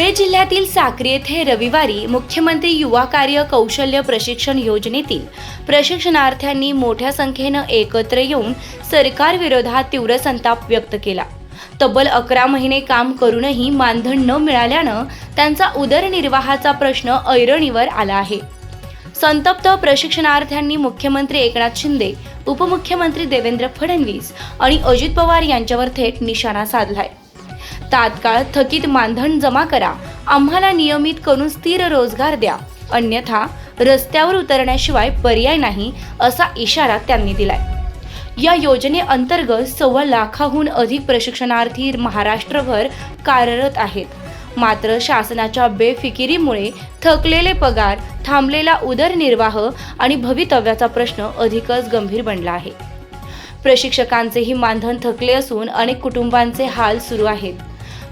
धुळे जिल्ह्यातील साक्री येथे रविवारी मुख्यमंत्री युवा कार्य कौशल्य प्रशिक्षण योजनेतील प्रशिक्षणार्थ्यांनी मोठ्या संख्येनं एकत्र येऊन सरकारविरोधात तीव्र संताप व्यक्त केला. तब्बल अकरा महिने काम करूनही मानधन न मिळाल्यानं त्यांचा उदरनिर्वाहाचा प्रश्न ऐरणीवर आला आहे. संतप्त प्रशिक्षणार्थ्यांनी मुख्यमंत्री एकनाथ शिंदे उपमुख्यमंत्री देवेंद्र फडणवीस आणि अजित पवार यांच्यावर थेट निशाणा साधलाय. तात्काळ थकीत मानधन जमा करा. आम्हाला नियमित करून स्थिर रोजगार द्या. अन्यथा रस्त्यावर उतरण्याशिवाय पर्याय नाही असा इशारा त्यांनी दिलाय. या योजनेअंतर्गत सव्वा लाखाहून अधिक प्रशिक्षणार्थी महाराष्ट्रभर कार्यरत आहेत. मात्र शासनाच्या बेफिकिरीमुळे थकलेले पगार थांबलेला उदरनिर्वाह आणि भवितव्याचा प्रश्न अधिकच गंभीर बनला आहे. प्रशिक्षकांचेही मानधन थकले असून अनेक कुटुंबांचे हाल सुरू आहेत.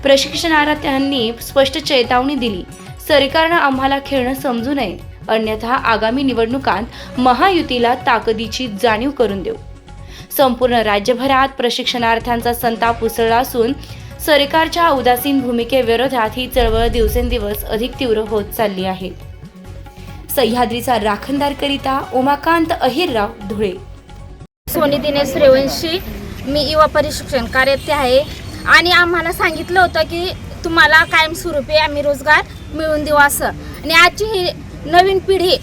प्रशिक्षणार्थ्यांनी स्पष्ट चेतावणी दिली. सरकारनं आम्हाला खेळणं समजू नये. अन्यथा आगामी निवडणुकांत महायुतीला ताकदीची जाणीव करून देऊ. संपूर्ण राज्यभरात प्रशिक्षणार्थ्यांचा संताप उसळला असून सरकारच्या उदासीन भूमिकेविरोधात ही चळवळ दिवसेंदिवस अधिक तीव्र होत चालली आहे. सह्याद्रीचा राखणदारकरिता उमाकांत अहिरराव धुळे. सोनी दिनेश रेवंशी मी युवा प्रशिक्षण कार्यरत आहे. आणि आम्हाला सांगितलं होतं की तुम्हाला कायमस्वरूपी आम्ही रोजगार मिळवून देऊ असं. आणि आजची ही नवीन पिढी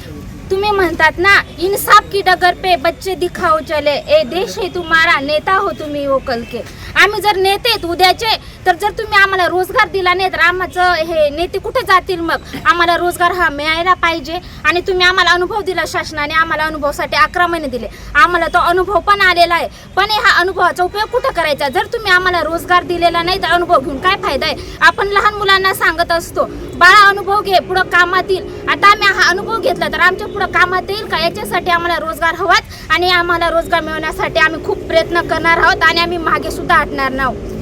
तुम्ही म्हणतात ना इन्साफ की डगर पे बच्चे दिखाओ चले। ए देश हे तुम्हाला नेता हो तुम्ही वो कल के। आम्ही जर नेते उद्याचे तर जर तुम्ही आम्हाला रोजगार दिला नाही तर आम्हाचं हे नेते कुठे जातील मग? आम्हाला रोजगार हा मिळायला पाहिजे. आणि तुम्ही आम्हाला अनुभव दिला शासनाने आम्हाला अनुभवासाठी अकरा महिने दिले. आम्हाला तो अनुभव पण आलेला आहे. पण हा अनुभवाचा उपयोग कुठं करायचा? जर तुम्ही आम्हाला रोजगार दिलेला नाही तर अनुभव घेऊन काय फायदा आहे? आपण लहान मुलांना सांगत असतो बाळा अनुभव घे पुढं कामात येईल आता आम्ही हा अनुभव घेतला तर आमच्या पुढं कामात येईल का? याच्यासाठी आम्हाला रोजगार हवात आणि आम्हाला रोजगार मिळवण्यासाठी आम्ही खूप प्रयत्न करणार आहोत आणि आम्ही मागे सुद्धा हटणार नाही.